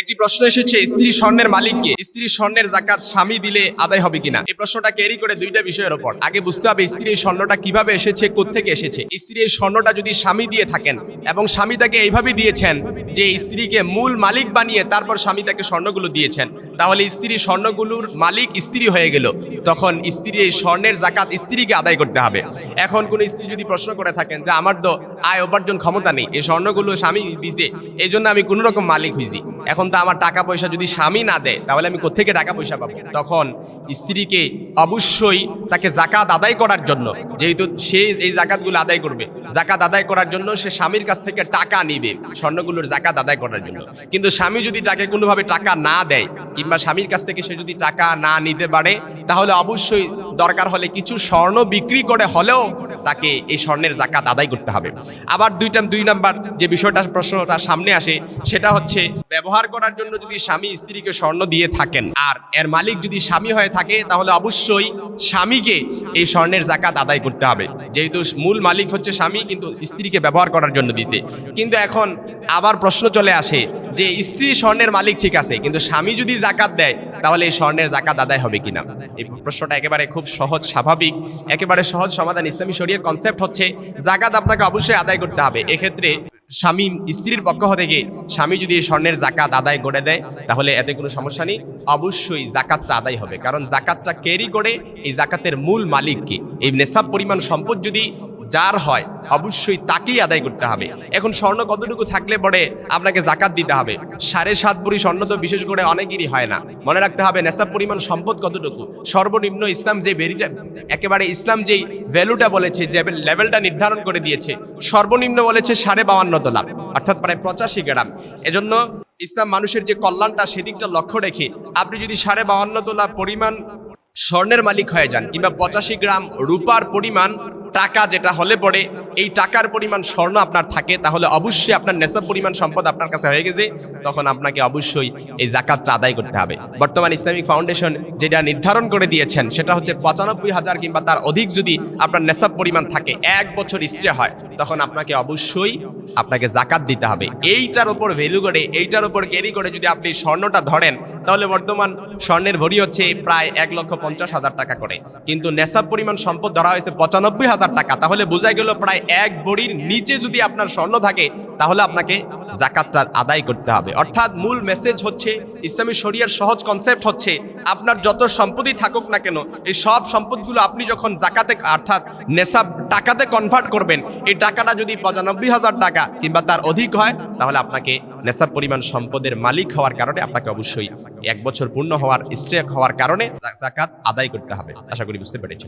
একটি প্রশ্ন এসেছে, স্ত্রী স্বর্ণের মালিককে স্ত্রী স্বর্ণের জাকাত স্বামী দিলে আদায় হবে কিনা? এই প্রশ্নটা ক্যারি করে দুইটা বিষয়ের ওপর। আগে বুঝতে হবে, স্ত্রী স্বর্ণটা কীভাবে এসেছে, কোত্থেকে এসেছে? স্ত্রী এই স্বর্ণটা যদি স্বামী দিয়ে থাকেন এবং স্বামী তাকে এইভাবে দিয়েছেন যে স্ত্রীকে মূল মালিক বানিয়ে তারপর স্বামী তাকে স্বর্ণগুলো দিয়েছেন, তাহলে স্ত্রী স্বর্ণগুলোর মালিক স্ত্রী হয়ে গেল। তখন স্ত্রী এই স্বর্ণের জাকাত স্ত্রীকে আদায় করতে হবে। এখন কোন স্ত্রী যদি প্রশ্ন করে থাকেন যে আমার তো আয় উপার্জন ক্ষমতা নেই, এই স্বর্ণগুলো স্বামী দিছে এই জন্য আমি কোনো রকম মালিক হয়েছি এখন তো আমার টাকা পয়সা যদি স্বামী না দেয়, তাহলে আমি কোথেকে টাকা পয়সা পাবো? তখন স্ত্রীকে অবশ্যই তাকে জাকাত আদায় করার জন্য, যেহেতু সে এই জাকাতগুলো আদায় করবে জাকাত আদায় করার জন্য সে স্বামীর কাছ থেকে টাকা নিবে, স্বর্ণগুলোর জাকাত আদায় করার জন্য। কিন্তু স্বামী যদি তাকে কোনোভাবে টাকা না দেয়, কিংবা স্বামীর কাছ থেকে সে যদি টাকা না নিতে পারে, তাহলে অবশ্যই দরকার হলে কিছু স্বর্ণ বিক্রি করে হলেও তাকে এই স্বর্ণের জাকাত আদায় করতে হবে। আবার দুইটা, দুই নাম্বার যে বিষয়টা, প্রশ্নটা সামনে আসে, সেটা হচ্ছে ব্যবহার করার জন্য যদি স্বামী স্ত্রীকে স্বর্ণ দিয়ে থাকেন, আর এর মালিক যদি স্বামী হয়ে থাকে, তাহলে অবশ্যই স্বামীকে এই স্বর্ণের জাকাত আদায় করতে হবে। যেহেতু মূল মালিক হচ্ছে স্বামী, কিন্তু স্ত্রীকে ব্যবহার করার জন্য দিছে। কিন্তু এখন আবার প্রশ্ন চলে আসে যে, স্ত্রী স্বর্ণের মালিক ঠিক আছে, কিন্তু স্বামী যদি জাকাত দেয়, তাহলে এই স্বর্ণের জাকাত আদায় হবে কিনা? এই প্রশ্নটা একেবারে খুব সহজ, স্বাভাবিক, একেবারে সহজ সমাধান ইসলামী শরীয়র কনসেপ্ট হচ্ছে, জাকাত আপনাকে অবশ্যই আদায় করতে হবে। এক্ষেত্রে স্বামী স্ত্রীর পক্ষ থেকে স্বামী যদি স্বর্ণের জাকাত আদায় করে দেয়, তাহলে এতে কোনো সমস্যা নেই। অবশ্যই জাকাতটা আদায় হবে। কারণ জাকাতটা ক্যারি করে এই জাকাতের মূল মালিককে এই নেশাব পরিমাণ সম্পদ যদি যার হয় অবশ্যই তাকেই আদায় করতে হবে। এখন স্বর্ণ কতটুকু থাকলে পরে আপনাকে জাকাত দিতে হবে? সাড়ে সাত ভরি স্বর্ণ তো বিশেষ করে অনেকেরই হয় না। মনে রাখতে হবে নেশাব পরিমাণ সম্পদ কতটুকু? সর্বনিম্ন ইসলাম যে বেরিটা একেবারে ইসলাম যেই ভ্যালুটা বলেছে, যে লেভেলটা নির্ধারণ করে দিয়েছে, সর্বনিম্ন বলেছে সাড়ে বাউান্ন তোলা অর্থাৎ প্রায় পঁচাশি গ্রাম। এজন্য ইসলাম মানুষের যে কল্যাণটা, সেদিকটা লক্ষ্য রেখে আপনি যদি সাড়ে বাউান্ন তোলা পরিমাণ স্বর্ণের মালিক হয়ে যান, কিংবা পঁচাশি গ্রাম রূপার পরিমাণ টাকা যেটা হলে পড়ে এই টাকার পরিমাণ স্বর্ণ আপনার থাকে, তাহলে অবশ্যই আপনার নেশাব পরিমাণ সম্পদ আপনার কাছে হয়ে গেছে, তখন আপনাকে অবশ্যই এই জাকাতটা আদায় করতে হবে। বর্তমান ইসলামিক ফাউন্ডেশন যেটা নির্ধারণ করে দিয়েছেন, সেটা হচ্ছে পঁচানব্বই হাজার কিংবা তার অধিক যদি আপনার নেশাব পরিমাণ থাকে, এক বছর স্টে হয়, তখন আপনাকে অবশ্যই আপনাকে জাকাত দিতে হবে। এইটার উপর ভ্যালু করে, এইটার উপর ক্যারি করে যদি আপনি স্বর্ণটা ধরেন, তাহলে বর্তমান স্বর্ণের ভরি হচ্ছে প্রায় এক লক্ষ পঞ্চাশ হাজার টাকা করে। কিন্তু নেশাব পরিমাণ সম্পদ ধরা হয়েছে পঁচানব্বই হাজার টাকা। তাহলে বোঝা গেল প্রায় এক বড়ির নিচে যদি আপনার স্বর্ণ থাকে, তাহলে আপনাকে জাকাতটা আদায় করতে হবে। অর্থাৎ মূল মেসেজ হচ্ছে, ইসলামী শরিয়ার সহজ কনসেপ্ট হচ্ছে, আপনার যত সম্পত্তি থাকুক না কেন, এই সব সম্পদগুলো আপনি যখন জাকাতে, অর্থাৎ নেশাব টাকাতে কনভার্ট করবেন, এই টাকাটা যদি পঁচানব্বই হাজার টাকা কিংবা তার অধিক হয়, তাহলে আপনাকে নেশাব পরিমাণ সম্পদের মালিক হওয়ার কারণে আপনাকে অবশ্যই এক বছর পূর্ণ হওয়ার স্ট্রেক হওয়ার কারণে জাকাত আদায় করতে হবে। আশা করি বুঝতে পেরেছি